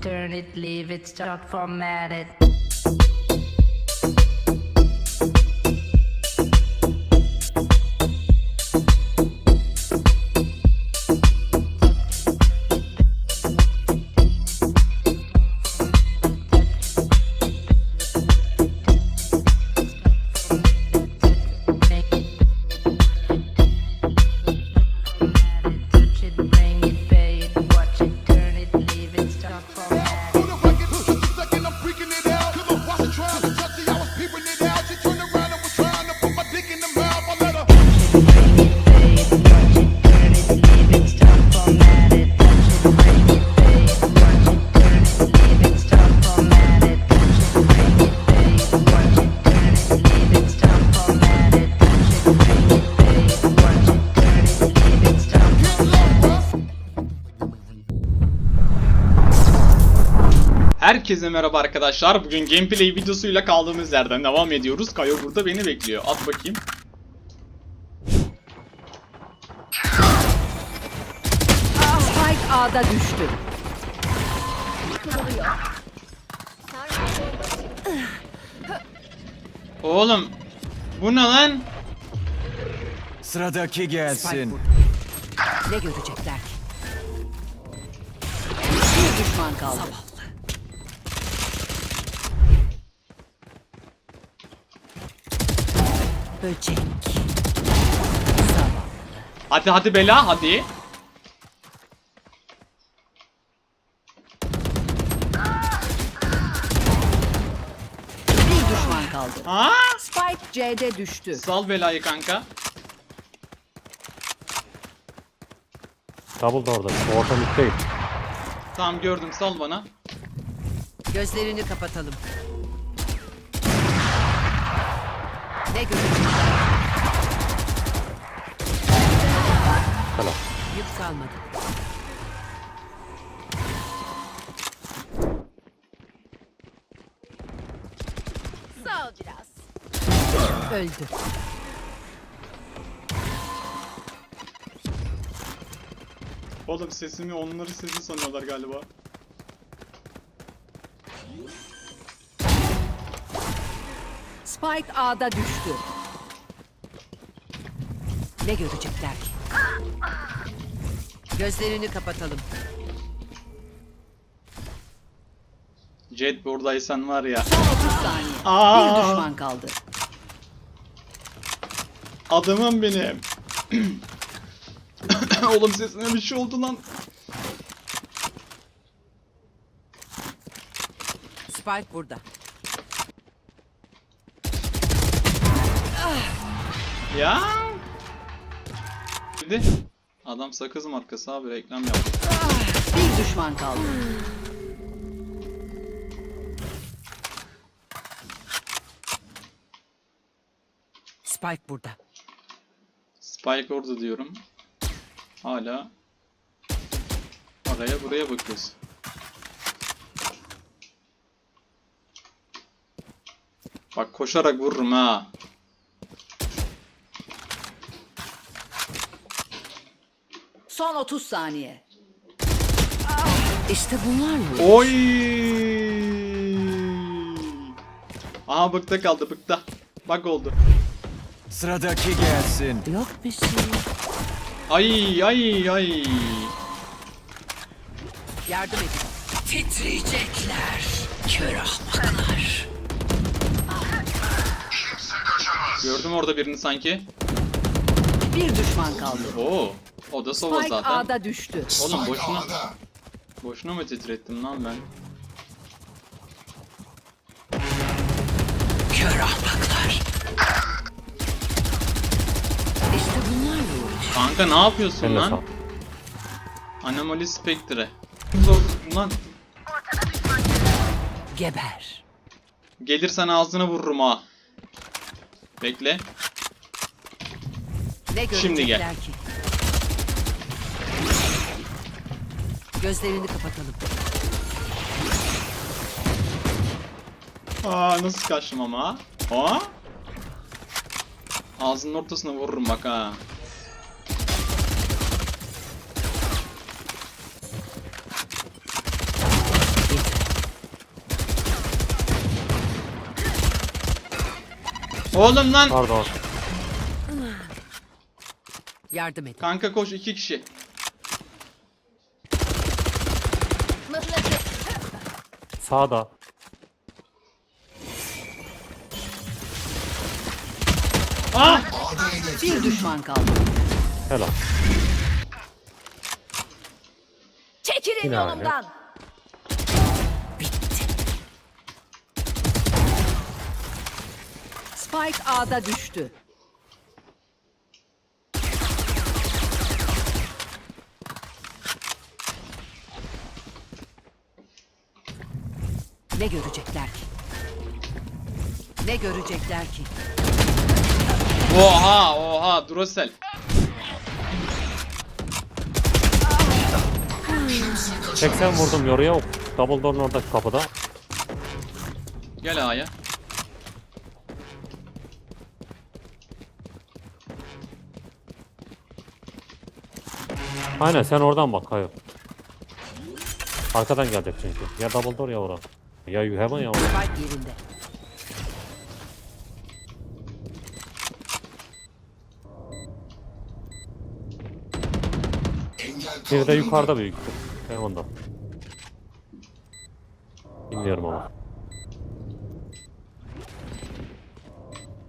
Turn it, leave it, start format it. Herkese merhaba arkadaşlar. Bugün gameplay videosuyla kaldığımız yerden devam ediyoruz. Kayo burada beni bekliyor. At bakayım. Spike A'da düştü. Oğlum. Bu ne lan? Sıradaki gelsin. Ne görecekler ki? Bir düşman kaldı. Böcek. Zavallı. Hadi hadi bela hadi. Bir düşman kaldı. Ha? Spike C'de düştü. Sal belayı kanka. Double da orada. Orta mid değil. Tamam gördüm sal bana. Gözlerini kapatalım. Ne görecekler? Selam. Yük kalmadı. Sağ ol biraz. Öldü. Oğlum sesimi onları sesi sanıyorlar galiba. Spike A'da düştü. Ne görecekler ki? Gözlerini kapatalım. Jet buradaysan var ya. Son 30 saniye. Aa! Bir düşman kaldı. Adamım benim. Oğlum sesine bir şey oldu lan. Spike burada. Ya. Şimdi adam sakız markası abi reklam yaptı. Bir düşman kaldı. Spike burada. Spike orada diyorum. Hala oraya buraya bakıyoruz. Bak koşarak vururum ha. Son 30 saniye. İşte bunlar mı? Oy! Aha bıkta kaldı bıkta. Bak oldu. Sıradaki gelsin. Yok bir şey. Ay ay ay. Yardım edin. Titriyecekler. Kör ahmaklar. Gördüm orada birini sanki. Bir düşman kaldı. Oo. O da sova Spike zaten. A'da düştü. Oğlum boşuna. Boşuna mı titrettim lan ben? Kör ahmaklar. İşte bunlar mı? Kanka ne yapıyorsun lan? Anomaly Spectre. Zor lan. Geber. Gelirsen ağzına vururum ha. Bekle. Ne Şimdi gel. ki? Gözlerini kapatalım. Aa nasıl kaçtım ama? Ha? Ağzının ortasına vururum bak ha. Oğlum lan. Pardon. Yardım et. Kanka koş iki kişi. Sağda. Ah! Bir düşman kaldı. Helal. Çekilin Yine aynı. yolumdan. Spike A'da düştü. Ne görecekler ki? Ne görecekler ki? Oha oha Duracell. Seksen vurdum yoruya. o Double door'un oradaki kapıda. Gel A'ya. Aynen sen oradan bak Kayo. Arkadan gelecek çünkü. Ya double door ya ora. Ya you heaven ya ora. Spike yerinde. Bir de yukarıda büyüktür. Heaven'da. Bilmiyorum ama.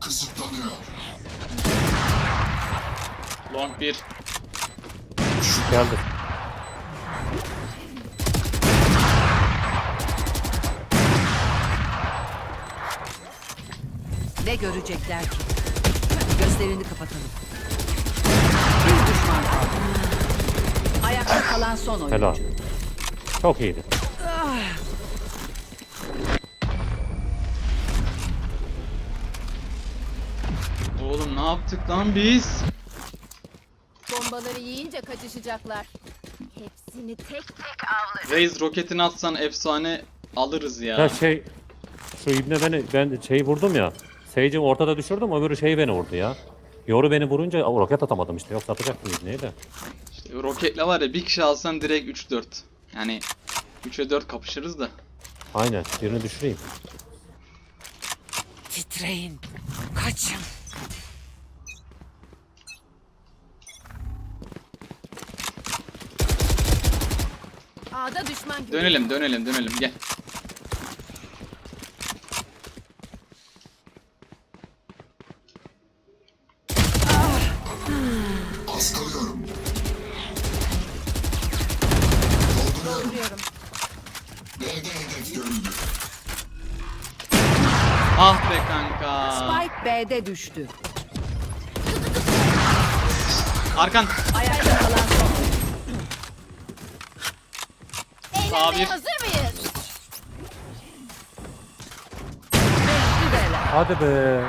Kısıtlanıyor. Long 1. Geldi. Ne görecekler ki? Gözlerini kapatalım. Bir düşman kaldı. Ayakta kalan son oyuncu. Helal. Çok iyiydi. Oğlum ne yaptık lan biz? Bombaları yiyince kaçışacaklar. Hepsini tek tek avlarım. Raze roketini atsan efsane alırız ya. Ya şey şu ibne beni ben şey vurdum ya. Sage'i ortada düşürdüm öbürü şey beni vurdu ya. Yoru beni vurunca o, roket atamadım işte. Yoksa atacaktım ibneyi de. İşte roketle var ya bir kişi alsan direkt 3-4. Yani 3'e 4 kapışırız da. Aynen birini düşüreyim. Titreyin. Kaçın. A'da düşman görüldü. Dönelim dönelim dönelim gel. B'de düştü. Arkan. Ayakta kalan son bir. hazır mıyız? Beşli bela. Hadi be.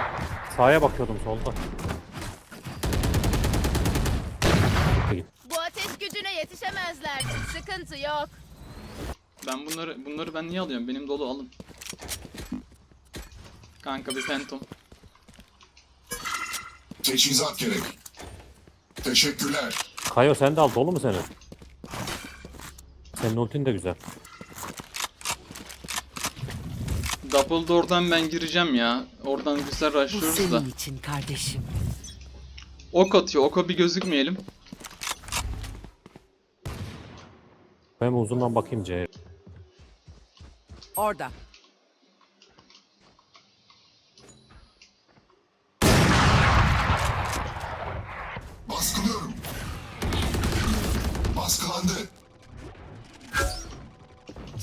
Sağa bakıyordum solda. Bu ateş gücüne yetişemezler. Sıkıntı yok. Ben bunları bunları ben niye alıyorum? Benim dolu alın. Kanka bir phantom. Teçhizat gerek. Teşekkürler. Kayo sen de al dolu mu senin? Senin ultin de güzel. Dumbledore'dan ben gireceğim ya. Oradan güzel Bu rushlıyoruz da. senin için kardeşim. Ok atıyor. Oka bir gözükmeyelim. Ben uzundan bakayım C'ye. Orada.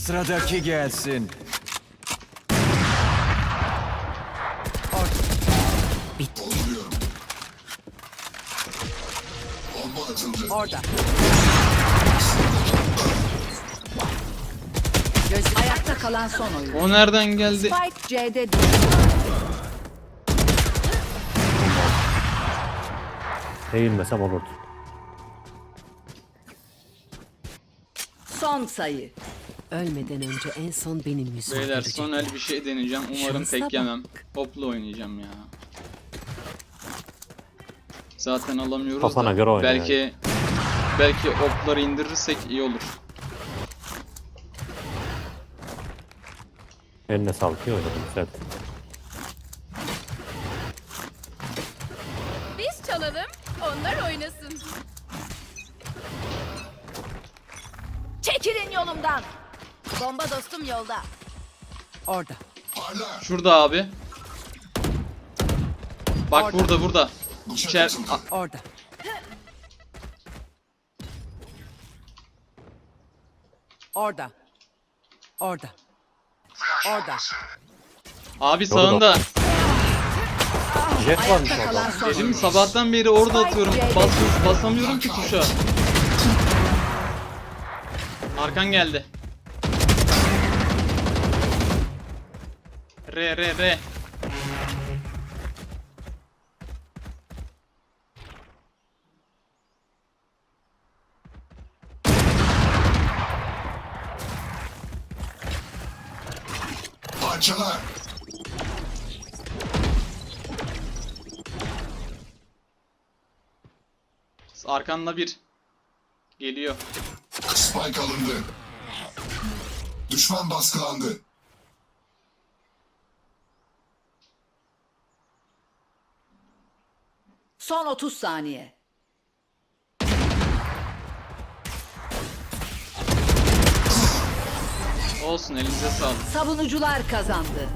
Sıradaki gelsin. Atıldı. Orada. Göz ayakta kalan son oyuncu. O nereden geldi? Spike C'de. Eğilmesem olurdu. Son sayı. Ölmeden önce en son benim yüzümü Beyler son el bir şey deneyeceğim. Umarım Şansa tek yemem. Hopla oynayacağım ya. Zaten alamıyoruz Kafana da. göre oyna belki belki opları indirirsek iyi olur. Eline sağlık iyi oynadın güzel. alalım, onlar oynasın. Çekilin yolumdan. Bomba dostum yolda. Orada. Şurada abi. Bak Orada. burada burada. İçer... A- Orada. Orada. Orada. Orada. Abi sağında. Jet varmış kalan orada. son. Dedim sabahtan beri orada atıyorum. Bas, basamıyorum ki tuşa. Arkan geldi. R R R. Parçalar. Arkanda bir. Geliyor. Spike alındı. Düşman baskılandı. Son 30 saniye. Olsun elinize sağlık. Savunucular kazandı.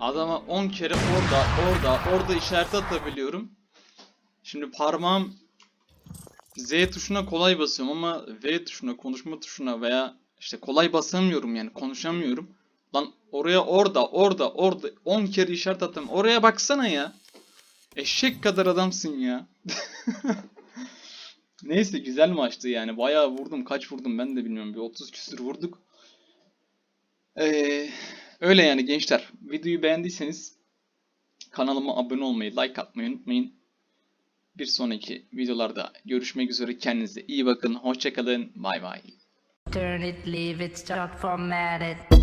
Adama 10 kere orada, orada, orada işaret atabiliyorum. Şimdi parmağım Z tuşuna kolay basıyorum ama V tuşuna, konuşma tuşuna veya işte kolay basamıyorum yani konuşamıyorum. Lan oraya orada, orada, orada 10 kere işaret attım. Oraya baksana ya. Eşek kadar adamsın ya. Neyse güzel maçtı yani. Bayağı vurdum. Kaç vurdum ben de bilmiyorum. Bir 30 küsür vurduk. Ee, öyle yani gençler. Videoyu beğendiyseniz kanalıma abone olmayı, like atmayı unutmayın. Bir sonraki videolarda görüşmek üzere. Kendinize iyi bakın. Hoşçakalın. Bay bay. Turn it, leave it, start format.